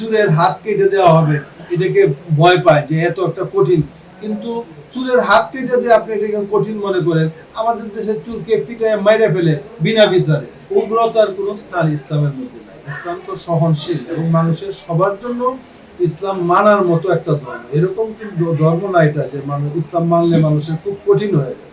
চুলের হাত কেটে দেওয়া হবে, এটাকে ভয় পায় যে এত একটা কঠিন। কিন্তু চুলের হাত কেটে দিয়ে আপনি এটাকে কঠিন মনে করেন, আমাদের দেশের চুলকে পিটায় মাইরে ফেলে বিনা বিচারে। উগ্রতার কোনো স্থান ইসলামের মধ্যে নাই। ইসলাম তো সহনশীল এবং মানুষের সবার জন্য ইসলাম মানার মতো একটা ধর্ম। এরকম কিন্তু ধর্ম না এটা যে মানুষ ইসলাম মানলে মানুষের খুব কঠিন হয়ে যায়।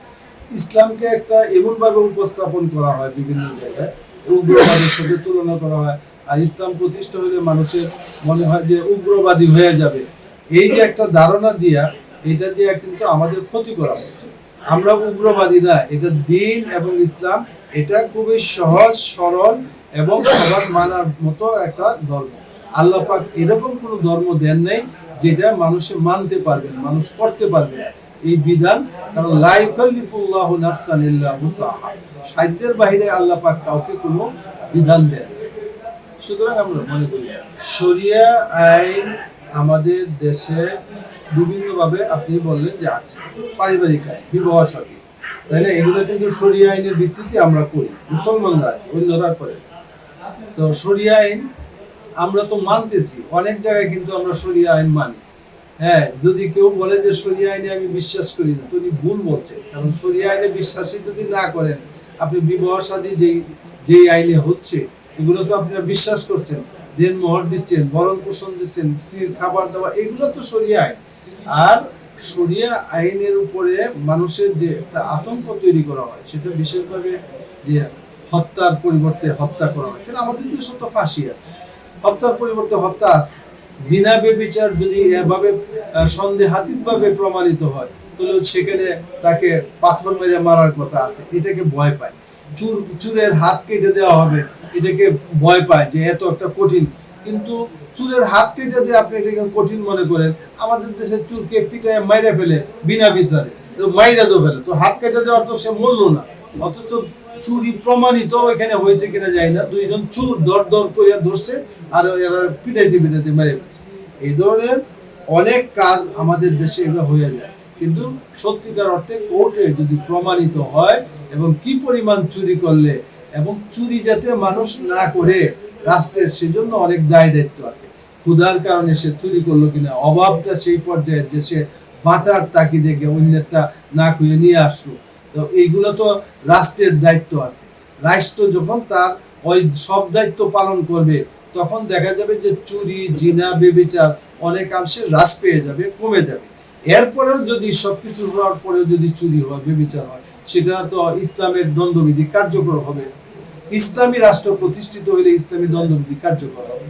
ইসলামকে একটা এমন ভাবে উপস্থাপন করা হয় বিভিন্ন জায়গায়, উগ্রবাদের সাথে তুলনা করা হয়। আর ইসলাম প্রতিষ্ঠা হলে মানুষের মনে হয় যে উগ্রবাদী হয়ে যাবে। এই যে একটা ধারণা দিয়া এটা দিয়া কিন্তু আমাদের ক্ষতি করা হচ্ছে। আমরা উগ্রবাদী না, এটা দিন এবং ইসলাম, এটা খুবই সহজ, সরল এবং সবার মানার মতো একটা ধর্ম। আল্লাহ পাক এরকম কোনো ধর্ম দেন নাই যেটা মানুষে মানতে পারবেন, মানুষ করতে পারবে এই বিধান কারণ লা ইউকাল্লিফুল্লাহু নাফসান ইল্লা উসাহা সাধ্যের বাইরে আল্লাহ পাক কাউকে কোনো বিধান দেন। সুতরাং আমরা মনে করি, শরিয়া আইন আমাদের দেশে বিভিন্নভাবে আপনি বললেন যে আছে, পারিবারিক আইন, বিবাহ সাথী। তাই না? এগুলো কিন্তু শরিয়া আইনের ভিত্তিতে আমরা করি, মুসলমানরা অন্যরা করে। তো শরিয়া আইন আমরা তো মানতেছি, অনেক জায়গায় কিন্তু আমরা শরিয়া আইন মানি। হ্যাঁ যদি কেউ বলে যে শরিয়া আইনে আমি বিশ্বাস করি না, তো ভুল বলছে। কারণ শরিয়া আইনে বিশ্বাসী যদি না করেন, আপনি বিবাহ সাদী যেই যেই আইনে হচ্ছে এগুলো তো আপনারা বিশ্বাস করছেন, দেন মোহর দিচ্ছেন ভরণ পোষণ দিচ্ছেন, স্ত্রীর খাবার দাবার, এগুলো তো শরিয়া আইন। আর শরিয়া আইনের উপরে মানুষের যে একটা আতঙ্ক তৈরি করা হয়, সেটা বিশেষভাবে যে হত্যার পরিবর্তে হত্যা করা হয়, কেন আমাদের দেশে তো ফাঁসি আছে। হত্যার পরিবর্তে হত্যা আছে। জিনা বেবিচার যদি এভাবে সন্দেহাতীতভাবে প্রমাণিত হয়, তাহলে সেখানে তাকে পাথর মেরে মারার কথা আছে, এটাকে ভয় পায়। চুর, চুরের হাত কেটে দেওয়া হবে। এটাকে ভয় পায় যে এত একটা কঠিন। কিন্তু চুলের হাত কেটে দিয়ে আপনি এটাকে কঠিন মনে করেন, আমাদের দেশের চুলকে পিটায় মাইরে ফেলে বিনা বিচারে। মাইরে তো ফেলে। তো হাত কেটে দেওয়ার তো সে মূল্য না। অথচ চুরি প্রমাণিত এখানে হয়েছে কিনা যায় না। দুইজন চুর দর দর করিয়া ধরছে আর এরা পিটাইতে পিটাইতে মেরে ফেলছে। এই ধরনের অনেক কাজ আমাদের দেশে এগুলো হয়ে যায়। কিন্তু সত্যিকার অর্থে কোর্টে যদি প্রমাণিত হয় এবং কি পরিমাণ চুরি করলে এবং চুরি যাতে মানুষ না করে রাষ্ট্রের সেজন্য অনেক দায় দায়িত্ব আছে। ক্ষুধার কারণে সে চুরি করল কিনা, অভাবটা সেই পর্যায়ে যে সে বাঁচার তাকিদে গিয়ে অন্যেরটা না খুঁজে নিয়ে আসলো। তো এইগুলো তো রাষ্ট্রের দায়িত্ব আছে। রাষ্ট্র যখন তার ওই সব দায়িত্ব পালন করবে, তখন দেখা যাবে যে চুরি, জিনা, বেবিচার অনেকাংশে হ্রাস পেয়ে যাবে, কমে যাবে। এরপরেও যদি সবকিছু হওয়ার পরেও যদি চুরি হয়, বেবিচার হয়, সেটা তো ইসলামের দ্বন্দ্ববিধি কার্যকর হবে। ইসলামী রাষ্ট্র প্রতিষ্ঠিত হইলে ইসলামী দ্বন্দ্ববিধি কার্যকর হবে।